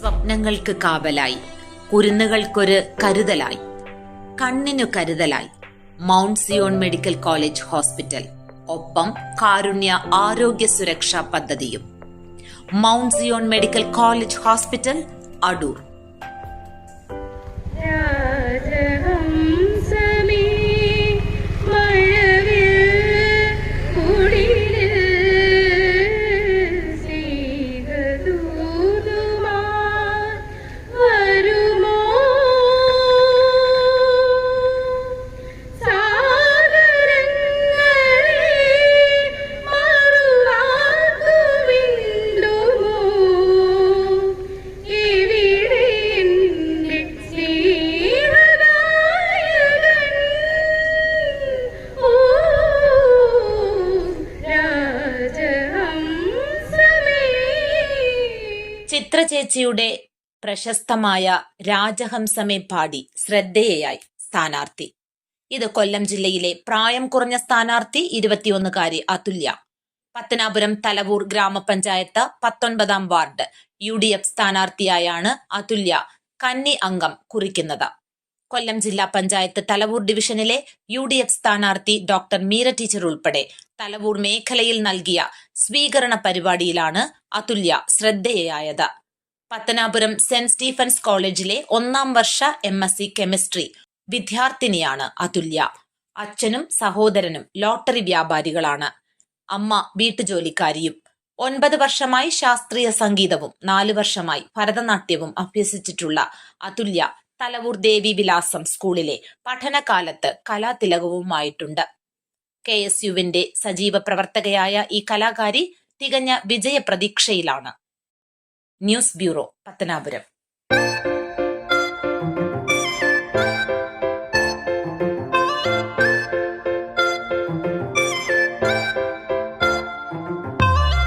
സ്വപ്നങ്ങൾക്ക് കാവലായി. കുരുന്നുകൾക്കൊരു കരുതലായി. കണ്ണിനു കരുതലായി. Mount Zion medical college hospital. ഒപ്പം കാരുണ്യ ആരോഗ്യ സുരക്ഷാ പദ്ധതിയും. Mount Zion medical college hospital Adoor. Chithra ചേച്ചിയുടെ പ്രശസ്തമായ രാജഹംസമേ പാടി ശ്രദ്ധേയയായി സ്ഥാനാർത്ഥി. ഇത് കൊല്ലം ജില്ലയിലെ പ്രായം കുറഞ്ഞ സ്ഥാനാർത്ഥി ഇരുപത്തിയൊന്നുകാരി അതുല്യ. പത്തനാപുരം തലവൂർ ഗ്രാമപഞ്ചായത്ത് പത്തൊൻപതാം വാർഡ് യു ഡി എഫ് സ്ഥാനാർത്ഥിയായാണ് അതുല്യ കന്നി അംഗം കുറിക്കുന്നത്. കൊല്ലം ജില്ലാ പഞ്ചായത്ത് തലവൂർ ഡിവിഷനിലെ യു ഡി എഫ് സ്ഥാനാർത്ഥി ഡോക്ടർ മീര ടീച്ചർ ഉൾപ്പെടെ തലവൂർ മേഖലയിൽ നൽകിയ സ്വീകരണ പരിപാടിയിലാണ് അതുല്യ ശ്രദ്ധേയയായത്. പത്തനാപുരം സെന്റ് സ്റ്റീഫൻസ് കോളേജിലെ ഒന്നാം വർഷ എം എസ് സി കെമിസ്ട്രി വിദ്യാർത്ഥിനിയാണ് അതുല്യ. അച്ഛനും സഹോദരനും ലോട്ടറി വ്യാപാരികളാണ്. അമ്മ വീട്ടുജോലിക്കാരിയും ഒൻപത് വർഷമായി ശാസ്ത്രീയ സംഗീതവും നാലു വർഷമായി ഭരതനാട്യവും അഭ്യസിച്ചിട്ടുള്ള അതുല്യ തലവൂർ ദേവി വിലാസം സ്കൂളിലെ പഠനകാലത്ത് കലാതിലകവുമായിട്ടുണ്ട്. കെ എസ് യുവിന്റെ സജീവ പ്രവർത്തകയായ ഈ കലാകാരി തികഞ്ഞ വിജയപ്രതീക്ഷയിലാണ്. News bureau Pathanapuram.